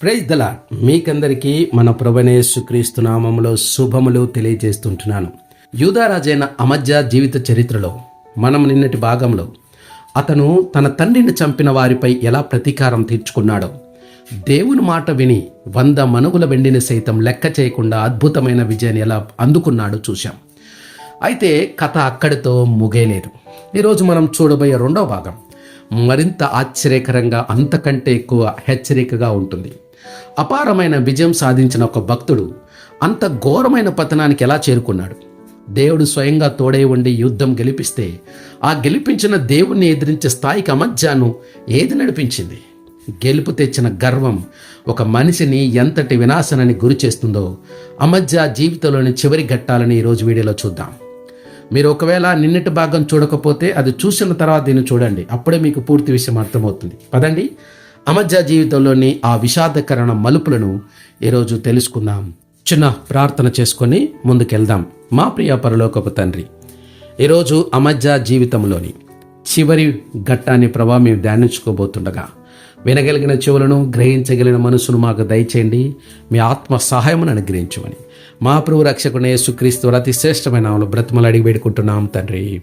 Praise దలా మీకందరికీ మన ప్రభనేసు క్రీస్తు నామములో శుభములు తెలియజేస్తుంటున్నాను. యూదారాజైన అమధ్య జీవిత చరిత్రలో మనం నిన్నటి భాగంలో అతను తన తండ్రిని చంపిన వారిపై ఎలా ప్రతీకారం తీర్చుకున్నాడో దేవుని మాట విని వంద మనుగుల వెండిని సైతం లెక్క చేయకుండా అద్భుతమైన విజయాన్ని ఎలా అందుకున్నాడో చూశాం. అయితే కథ అక్కడితో ముగేలేదు ఈరోజు మనం చూడబోయే రెండో భాగం మరింత ఆశ్చర్యకరంగా అంతకంటే ఎక్కువ హెచ్చరికగా ఉంటుంది. అపారమైన విజయం సాధించిన ఒక భక్తుడు అంత ఘోరమైన పతనానికి ఎలా చేరుకున్నాడు? దేవుడు స్వయంగా తోడై ఉండి యుద్ధం గెలిపిస్తే ఆ గెలిపించిన దేవుణ్ణి ఎదిరించే స్థాయికి అమధ్యాను ఏది నడిపించింది? గెలుపు తెచ్చిన గర్వం ఒక మనిషిని ఎంతటి వినాశనాన్ని గురి చేస్తుందో అమధ్య జీవితంలోని చివరి ఘట్టాలని ఈరోజు వీడియోలో చూద్దాం. మీరు ఒకవేళ నిన్నటి భాగం చూడకపోతే అది చూసిన తర్వాత దీన్ని చూడండి. అప్పుడే మీకు పూర్తి విషయం అర్థమవుతుంది. పదండి. అమధ్య జీవితంలోని ఆ విషాదకరణ మలుపులను ఈరోజు తెలుసుకుందాం. చిన్న ప్రార్థన చేసుకొని ముందుకెళ్దాం. మా ప్రియ పరలోకపు తండ్రి ఈరోజు అమధ్య జీవితంలోని చివరి ఘట్టాన్ని ప్రభా మేము ధ్యానించుకోబోతుండగా వినగలిగిన చెవులను గ్రహించగలిగిన మనసును మాకు దయచేయండి. మీ ఆత్మ సహాయమును అనుగ్రహించమని మా ప్రభు రక్షకునే సుక్రీస్తు అతి శ్రేష్టమైన బ్రతిమలు అడిగి పెట్టుకుంటున్నాం తండ్రి.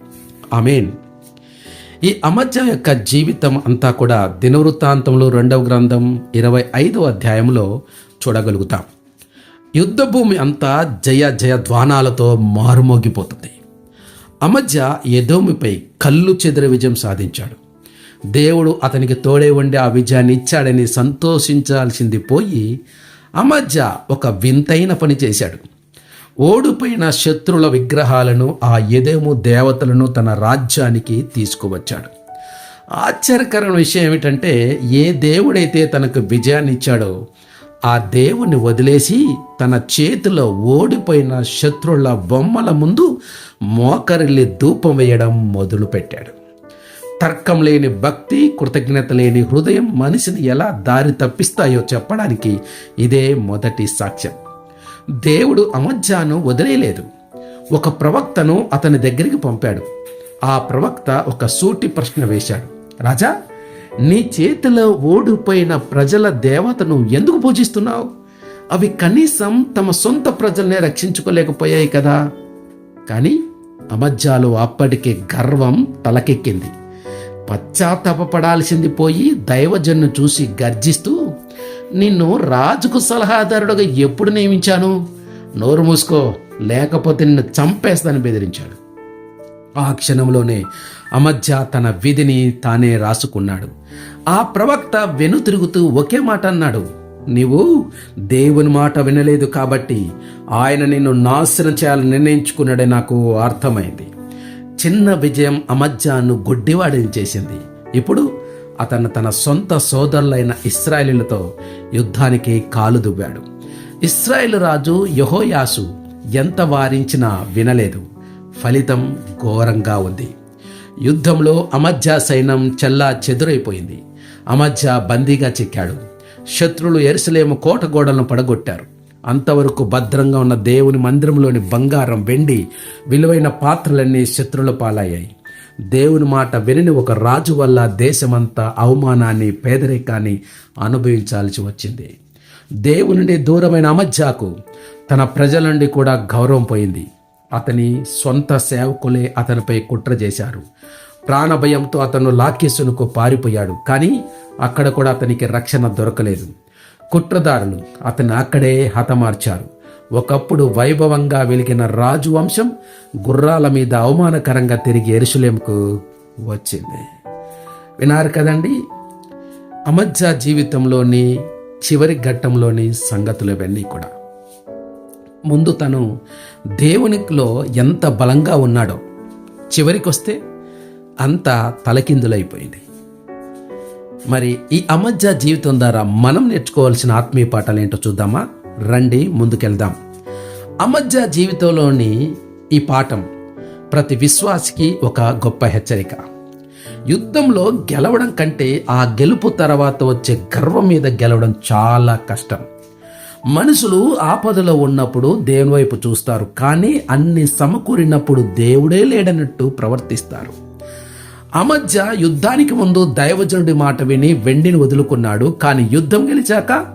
ఆమెన్. ఈ అమధ్య యొక్క జీవితం అంతా కూడా దినవృత్తాంతంలో రెండవ గ్రంథం ఇరవై ఐదవ అధ్యాయంలో చూడగలుగుతాం. యుద్ధభూమి అంతా జయ జయ ధ్వానాలతో మారుమోగిపోతుంది. అమధ్య ఎదోమిపై కళ్ళు చెదిర విజయం సాధించాడు. దేవుడు అతనికి తోడే ఉండి ఆ విజయాన్ని ఇచ్చాడని సంతోషించాల్సింది పోయి అమధ్య ఒక వింతైన పని చేశాడు. ఓడిపోయిన శత్రుల విగ్రహాలను ఆ ఎదేము దేవతలను తన రాజ్యానికి తీసుకువచ్చాడు. ఆశ్చర్యకరమైన విషయం ఏమిటంటే ఏ దేవుడైతే తనకు విజయాన్ని ఇచ్చాడో ఆ దేవుని వదిలేసి తన చేతిలో ఓడిపోయిన శత్రువుల బొమ్మల ముందు మోకరిల్లి ధూపం వేయడం మొదలుపెట్టాడు. తర్కం లేని భక్తి కృతజ్ఞత లేని హృదయం మనిషిని ఎలా దారి తప్పిస్తాయో చెప్పడానికి ఇదే మొదటి సాక్ష్యం. దేవుడు అమధ్యాను వదిలేయలేదు. ఒక ప్రవక్తను అతని దగ్గరికి పంపాడు. ఆ ప్రవక్త ఒక సూటి ప్రశ్న వేశాడు. రాజా నీ చేతిలో ఓడిపోయిన ప్రజల దేవతను ఎందుకు పూజిస్తున్నావు? అవి కనీసం తమ సొంత ప్రజల్నే రక్షించుకోలేకపోయాయి కదా. కానీ అమధ్యాలో అప్పటికే గర్వం తలకెక్కింది. పశ్చాత్తాపడాల్సింది పోయి దైవజన్ను చూసి గర్జిస్తూ నిన్ను రాజుకు సలహాదారుడుగా ఎప్పుడు నియమించాను? నోరు మూసుకో లేకపోతే నిన్ను చంపేస్తాను బెదిరించాడు. ఆ క్షణంలోనే అమధ్య తన విధిని తానే రాసుకున్నాడు. ఆ ప్రవక్త వెనుతిరుగుతూ ఒకే మాట అన్నాడు నీవు దేవుని మాట వినలేదు కాబట్టి ఆయన నిన్ను నాశనం చేయాలని నిర్ణయించుకున్నాడే నాకు అర్థమైంది. చిన్న విజయం అమధ్యాను గుడ్డివాడిని చేసింది. ఇప్పుడు అతను తన సొంత సోదరులైన ఇస్రాయలీలతో యుద్ధానికి కాలు దువ్వాడు. ఇస్రాయేల్ రాజు యహోయాసు ఎంత వారించినా వినలేదు. ఫలితం ఘోరంగా ఉంది. యుద్ధంలో అమధ్య సైన్యం చెల్లా చెదురైపోయింది. అమధ్య బందీగా చిక్కాడు. శత్రులు ఎరుసలేము కోట గోడలను పడగొట్టారు. అంతవరకు భద్రంగా ఉన్న దేవుని మందిరంలోని బంగారం వెండి విలువైన పాత్రలన్నీ శత్రుల పాలయ్యాయి. దేవుని మాట వినని ఒక రాజు వల్ల దేశమంతా అవమానాన్ని పేదరికాన్ని అనుభవించాల్సి వచ్చింది. దేవుని దూరమైన అమధ్యాకు తన ప్రజల నుండి కూడా గౌరవం పోయింది. అతని సొంత సేవకులే అతనిపై కుట్ర చేశారు. ప్రాణభయంతో అతను లాకేసునకు పారిపోయాడు కానీ అక్కడ కూడా అతనికి రక్షణ దొరకలేదు. కుట్రదారులు అతను అక్కడే హతమార్చారు. ఒకప్పుడు వైభవంగా వెలిగిన రాజు వంశం గుర్రాల మీద అవమానకరంగా తిరిగి ఎరుసలేముకు వచ్చింది. వినారు కదండి? అమధ్య జీవితంలోని చివరి ఘట్టంలోని సంగతులు ఇవన్నీ కూడా. ముందు తను దేవునిలో ఎంత బలంగా ఉన్నాడో చివరికి వస్తే అంత తలకిందులైపోయింది. మరి ఈ అమధ్య జీవితం ద్వారా మనం నేర్చుకోవాల్సిన ఆత్మీయ పాఠాలు ఏంటో చూద్దామా? రండి ముందుకెళ్దాం. అమధ్య జీవితంలోని ఈ పాఠం ప్రతి విశ్వాసికి ఒక గొప్ప హెచ్చరిక. యుద్ధంలో గెలవడం కంటే ఆ గెలుపు తర్వాత వచ్చే గర్వం మీద గెలవడం చాలా కష్టం. మనుషులు ఆపదలో ఉన్నప్పుడు దేవుని వైపు చూస్తారు. కానీ అన్ని సమకూరినప్పుడు దేవుడే లేడన్నట్టు ప్రవర్తిస్తారు. అమధ్య యుద్ధానికి ముందు దైవజనుడి మాట విని వెండిని వదులుకున్నాడు. కానీ యుద్ధం గెలిచాక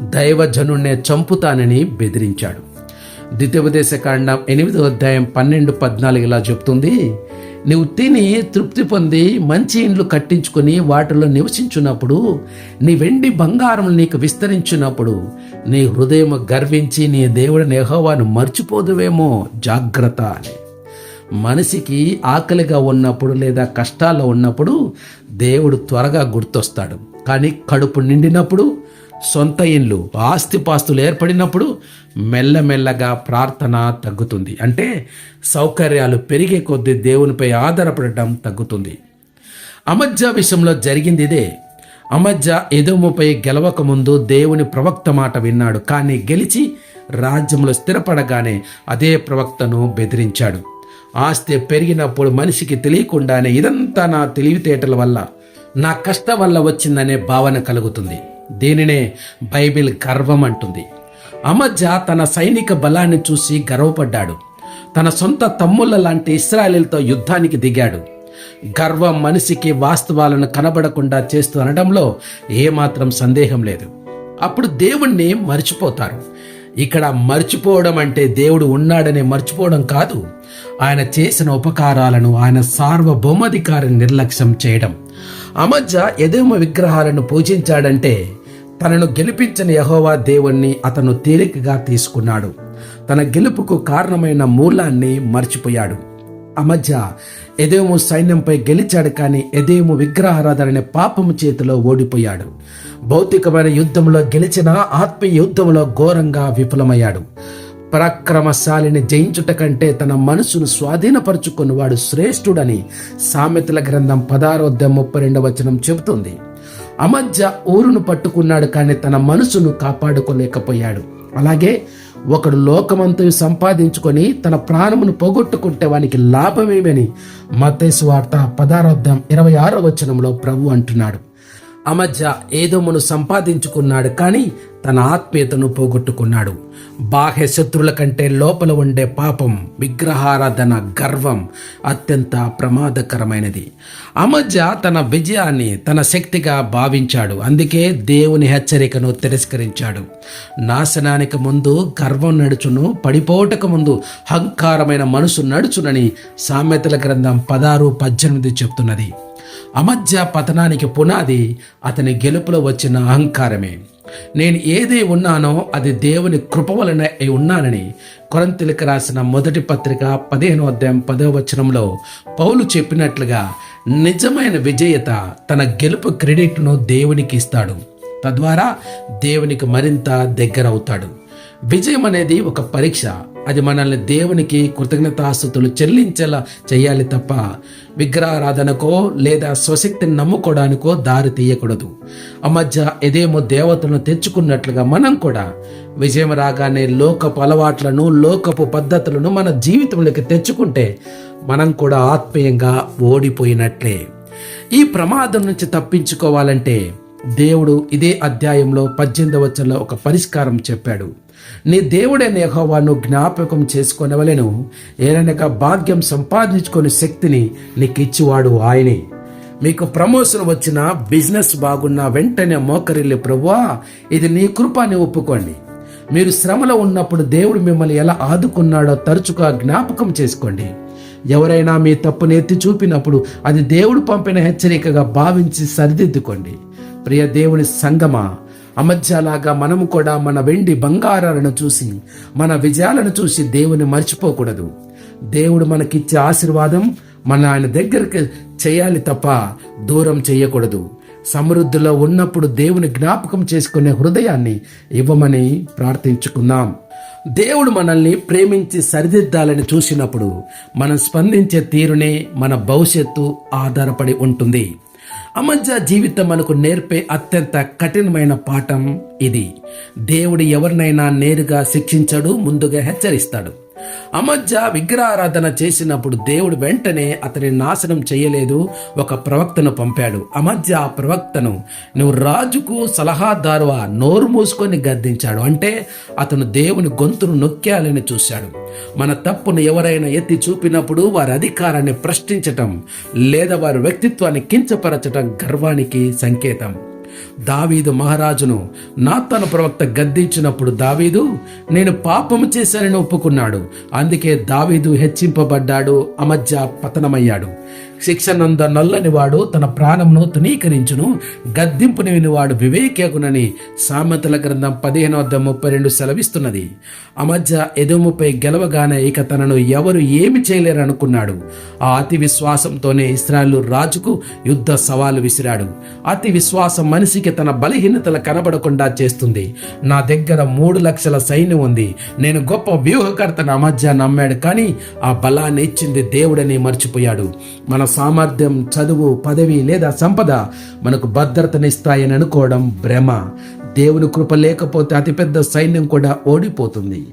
దైవజనుణ్ణే చంపుతానని బెదిరించాడు. ద్వితీయోపదేశ కాండం ఎనిమిదో అధ్యాయం పన్నెండు పద్నాలుగు ఇలా చెప్తుంది. నీవు తిని తృప్తి పొంది మంచి ఇండ్లు కట్టించుకొని వాటిలో నివసించున్నప్పుడు నీ వెండి బంగారం నీకు విస్తరించినప్పుడు నీ హృదయం గర్వించి నీ దేవుడి నెహోవాను మర్చిపోదువేమో జాగ్రత్త అని. మనిషికి ఆకలిగా ఉన్నప్పుడు లేదా కష్టాల్లో ఉన్నప్పుడు దేవుడు త్వరగా గుర్తొస్తాడు. కానీ కడుపు నిండినప్పుడు సొంత ఇండ్లు ఆస్తిపాస్తులు ఏర్పడినప్పుడు మెల్లమెల్లగా ప్రార్థన తగ్గుతుంది. అంటే సౌకర్యాలు పెరిగే కొద్దీ దేవునిపై ఆధారపడటం తగ్గుతుంది. అమజ్జా విషయంలో జరిగింది ఇదే. అమజ్జా ఎదుముపై గెలవక ముందు దేవుని ప్రవక్త మాట విన్నాడు. కానీ గెలిచి రాజ్యంలో స్థిరపడగానే అదే ప్రవక్తను బెదిరించాడు. ఆస్తి పెరిగినప్పుడు మనిషికి తెలియకుండానే ఇదంతా నా తెలివితేటల వల్ల నా కష్టం వల్ల వచ్చిందనే భావన కలుగుతుంది. దీనినే బైబిల్ గర్వం అంటుంది. అమజ్జ తన సైనిక బలాన్ని చూసి గర్వపడ్డాడు. తన సొంత తమ్ముళ్ళ లాంటి ఇస్రాయలీలతో యుద్ధానికి దిగాడు. గర్వం మనిషికి వాస్తవాలను కనబడకుండా చేస్తూ అనడంలో ఏమాత్రం సందేహం లేదు. అప్పుడు దేవుణ్ణి మర్చిపోతారు. ఇక్కడ మర్చిపోవడం అంటే దేవుడు ఉన్నాడని మర్చిపోవడం కాదు. ఆయన చేసిన ఉపకారాలను ఆయన సార్వభౌమాధికారిని నిర్లక్ష్యం చేయడం. అమజ్య ఎదేమ విగ్రహాలను పూజించాడంటే తనను గెలిపించిన యహోవా దేవుణ్ణి అతను తేలికగా తీసుకున్నాడు. తన గెలుపుకు కారణమైన మూలాన్ని మర్చిపోయాడు. అమధ్య ఎదేము సైన్యంపై గెలిచాడు కానీ ఎదేము విగ్రహారాధన పాపము చేతిలో ఓడిపోయాడు. భౌతికమైన యుద్ధంలో గెలిచిన ఆత్మీయ యుద్ధంలో ఘోరంగా విఫలమయ్యాడు. పరాక్రమశాలిని జయించుట కంటే తన మనసును స్వాధీనపరుచుకున్నవాడు శ్రేష్ఠుడని సామెతల గ్రంథం పదారోధ్యం ముప్పై రెండవ వచనం చెబుతుంది. అమధ్య ఊరును పట్టుకున్నాడు కానీ తన మనసును కాపాడుకోలేకపోయాడు. అలాగే ఒకడు లోకమంతా సంపాదించుకొని తన ప్రాణమును పోగొట్టుకుంటే వానికి లాభమేమని మతేసు వార్త పదారోధ్యం ఇరవై ఆరో వచనంలో ప్రభు అంటున్నాడు. అమధ్య ఏదోమును సంపాదించుకున్నాడు కానీ తన ఆత్మీయతను పోగొట్టుకున్నాడు. బాహ్య శత్రుల కంటే లోపల ఉండే పాపం విగ్రహారాధన గర్వం అత్యంత ప్రమాదకరమైనది. అమధ్య తన విజయాన్ని తన శక్తిగా భావించాడు. అందుకే దేవుని హెచ్చరికను తిరస్కరించాడు. నాశనానికి ముందు గర్వం నడుచును పడిపోటకు ముందు హంకారమైన మనసు నడుచునని సామెతల గ్రంథం పదారు పద్దెనిమిది చెప్తున్నది. అమధ్య పతనానికి పునాది అతని గెలుపులో వచ్చిన అహంకారమే. నేను ఏది ఉన్నానో అది దేవుని కృప వలన అయి ఉన్నానని కొరంతిలకు రాసిన మొదటి పత్రిక పదిహేను అధ్యాయం పదో వచనంలో పౌలు చెప్పినట్లుగా నిజమైన విజేత తన గెలుపు క్రెడిట్ను దేవునికి ఇస్తాడు. తద్వారా దేవునికి మరింత దగ్గర అవుతాడు విజయం అనేది ఒక పరీక్ష. అది మనల్ని దేవునికి కృతజ్ఞతాస్తుతులు చెల్లించేలా చేయాలి తప్ప విగ్రహారాధనకో లేదా స్వశక్తిని నమ్ముకోవడానికో దారి తీయకూడదు. ఆ మధ్య ఎదేమో దేవతలను తెచ్చుకున్నట్లుగా మనం కూడా విజయం రాగానే లోకపు అలవాట్లను లోకపు పద్ధతులను మన జీవితంలోకి తెచ్చుకుంటే మనం కూడా ఆత్మీయంగా ఓడిపోయినట్లే. ఈ ప్రమాదం నుంచి తప్పించుకోవాలంటే దేవుడు ఇదే అధ్యాయంలో పద్దెనిమిది వచ్చంలో ఒక పరిష్కారం చెప్పాడు. నీ దేవుడైన యెహోవాను జ్ఞాపకం చేసుకొనవలెను. ఏలనక భాగ్యం సంపాదించుకునే శక్తిని నీకు ఇచ్చివాడు ఆయనే. మీకు ప్రమోషన్ వచ్చిన బిజినెస్ బాగున్నా వెంటనే మోకరిల్లి ప్రభువా. ఇది నీ కృపాని ఒప్పుకోండి. మీరు శ్రమలో ఉన్నప్పుడు దేవుడు మిమ్మల్ని ఎలా ఆదుకున్నాడో తరచుగా జ్ఞాపకం చేసుకోండి. ఎవరైనా మీ తప్పును ఎత్తి చూపినప్పుడు అది దేవుడు పంపిన హెచ్చరికగా భావించి సరిదిద్దుకోండి. ప్రియ దేవుని సంగమా అమధ్యలాగా మనము కూడా మన వెండి బంగారాలను చూసి మన విజయాలను చూసి దేవుని మర్చిపోకూడదు. దేవుడు మనకిచ్చే ఆశీర్వాదం మన ఆయన దగ్గరికి చేయాలి తప్ప దూరం చేయకూడదు. సమృద్ధిలో ఉన్నప్పుడు దేవుని జ్ఞాపకం చేసుకునే హృదయాన్ని ఇవ్వమని ప్రార్థించుకుందాం. దేవుడు మనల్ని ప్రేమించి సరిదిద్దాలని చూసినప్పుడు మనం స్పందించే తీరునే మన భవిష్యత్తు ఆధారపడి ఉంటుంది. అమధ్య జీవితం మనకు నేర్పే అత్యంత కఠినమైన పాఠం ఇది. దేవుడు ఎవరినైనా నేరుగా శిక్షించడు ముందుగా హెచ్చరిస్తాడు. అమధ్య విగ్రహారాధన చేసినప్పుడు దేవుడు వెంటనే అతని నాశనం చేయలేదు ఒక ప్రవక్తను పంపాడు. అమధ్య ఆ ప్రవక్తను నువ్వు రాజుకు సలహాదారువా నోరు మూసుకొని గద్దించాడు. అంటే అతను దేవుని గొంతును నొక్కాలని చూశాడు. మన తప్పును ఎవరైనా ఎత్తి చూపినప్పుడు వారి అధికారాన్ని ప్రశ్నించటం లేదా వారి వ్యక్తిత్వాన్ని కించపరచటం గర్వానికి సంకేతం. దావీదు మహారాజును నాతన ప్రవక్త గద్దించినప్పుడు దావీదు నేను పాపము చేశానని ఒప్పుకున్నాడు. అందుకే దావీదు హెచ్చింపబడ్డాడు అమధ్య పతనమయ్యాడు. శిక్షనంద నల్లని వాడు తన ప్రాణమును తునీకరించును. గద్దింపుని వినివాడు వివేకగునని సామెతల గ్రంథం పదిహేను వద్ద ముప్పై రెండు సెలవిస్తున్నది. అమధ్య ఎదుముపై గెలవగానే ఇక తనను ఎవరు ఏమి చేయలేరనుకున్నాడు. ఆ అతి విశ్వాసంతోనే ఇస్రాయలు రాజుకు యుద్ధ సవాలు విసిరాడు. అతి విశ్వాసం మనిషికి తన బలహీనతలు కనబడకుండా చేస్తుంది. నా దగ్గర మూడు లక్షల సైన్యం ఉంది. నేను గొప్ప వ్యూహకర్తను అమధ్య నమ్మాడు కానీ ఆ బలాన్ని ఇచ్చింది దేవుడని మర్చిపోయాడు. మన సామర్థ్యం చదువు పదవి లేదా సంపద మనకు భద్రతనిస్తాయని అనుకోవడం భ్రమ. దేవుని కృప లేకపోతే అతిపెద్ద సైన్యం కూడా ఓడిపోతుంది.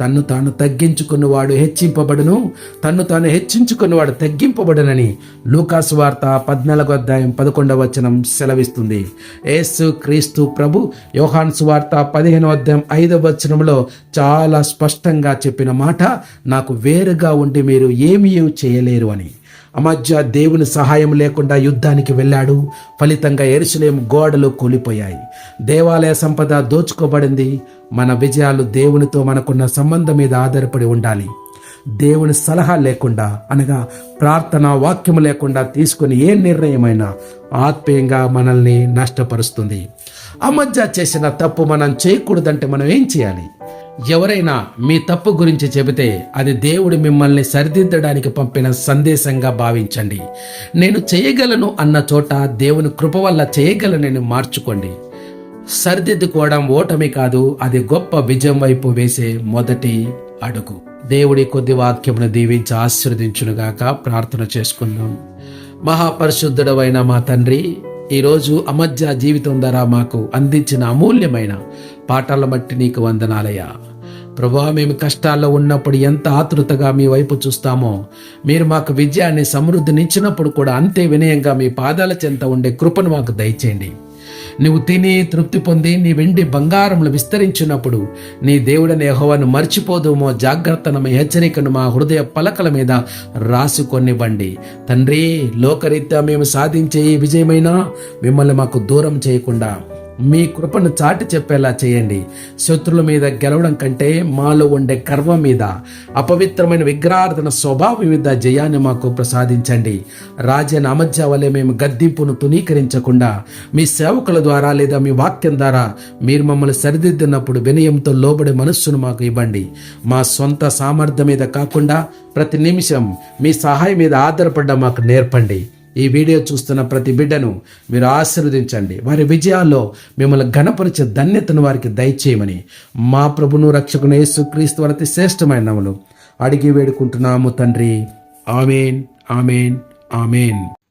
తన్ను తాను తగ్గించుకున్నవాడు హెచ్చింపబడును తన్ను తాను హెచ్చించుకున్నవాడు తగ్గింపబడునని లూకాసు వార్త పద్నాలుగో అధ్యాయం పదకొండవ వచనం సెలవిస్తుంది. యేసు క్రీస్తు ప్రభు యోహాన్ సువార్త పదిహేను అధ్యాయం ఐదవ వచనంలో చాలా స్పష్టంగా చెప్పిన మాట నాకు వేరుగా ఉండి మీరు ఏమీ చేయలేరు అని. అమధ్య దేవుని సహాయం లేకుండా యుద్ధానికి వెళ్ళాడు. ఫలితంగా ఎరుసలేం గోడలు కూలిపోయాయి. దేవాలయ సంపద దోచుకోబడింది. మన విజయాలు దేవునితో మనకున్న సంబంధం మీద ఆధారపడి ఉండాలి. దేవుని సలహా లేకుండా అనగా ప్రార్థన వాక్యము లేకుండా తీసుకుని ఏ నిర్ణయమైనా ఆత్మీయంగా మనల్ని నష్టపరుస్తుంది. అమధ్య చేసిన తప్పు మనం చేయకూడదంటే మనం ఏం చేయాలి? ఎవరైనా మీ తప్పు గురించి చెబితే అది దేవుడు మిమ్మల్ని సరిదిద్దడానికి పంపిన సందేశంగా భావించండి. నేను చేయగలను అన్న చోట దేవుని కృప వల్ల చేయగలనని మార్చుకోండి. సరిదిద్దుకోవడం ఓటమి కాదు అది గొప్ప విజయం వైపు వేసే మొదటి అడుగు. దేవుడి కొద్ది వాక్యమును దీవించి ఆశీర్వదించునుగాక ప్రార్థన చేసుకుందాం. మహాపరిశుద్ధుడవైన మా తండ్రి ఈరోజు అమధ్య జీవితం ద్వారా మాకు అందించిన అమూల్యమైన పాఠాల బట్టి నీకు వందనాలయ్యా. ప్రభా మేము కష్టాల్లో ఉన్నప్పుడు ఎంత ఆతృతగా మీ వైపు చూస్తామో మీరు మాకు విజయాన్ని సమృద్ధినిచ్చినప్పుడు కూడా అంతే వినయంగా మీ పాదాల చెంత ఉండే కృపను మాకు దయచేయండి. నువ్వు తిని తృప్తి పొంది నీ వెండి బంగారములు విస్తరించినప్పుడు నీ దేవుడని యెహోవాను మర్చిపోదుమో జాగ్రత్తను హెచ్చరికను మా హృదయ పలకల మీద రాసుకొనివ్వండి. తండ్రి లోకరీత్యా మేము సాధించే ఈ విజయమైనా మిమ్మల్ని మాకు దూరం చేయకుండా మీ కృపను చాటి చెప్పేలా చేయండి. శత్రుల మీద గెలవడం కంటే మాలో ఉండే గర్వం మీద అపవిత్రమైన విగ్రహార్థన స్వభావం మీద జయాన్ని మాకు ప్రసాదించండి. రాజన అమధ్య వలె మేము గద్దింపును తునీకరించకుండా మీ సేవకుల ద్వారా లేదా మీ వాక్యం ద్వారా మీరు మమ్మల్ని సరిదిద్దినప్పుడు వినయంతో లోబడే మనస్సును మాకు ఇవ్వండి. మా సొంత సామర్థ్యం మీద కాకుండా ప్రతి నిమిషం మీ సహాయం మీద ఆధారపడ్డ మాకు నేర్పండి. ఈ వీడియో చూస్తున్న ప్రతి బిడ్డను మీరు ఆశీర్వదించండి. వారి విజయాల్లో మిమ్మల్ని గణపరిచే ధన్యతను వారికి దయచేయమని మా ప్రభును రక్షకుని యేసుక్రీస్తు వారి శ్రేష్టమైన నములు అడిగి వేడుకుంటున్నాము తండ్రి. Amen amen amen.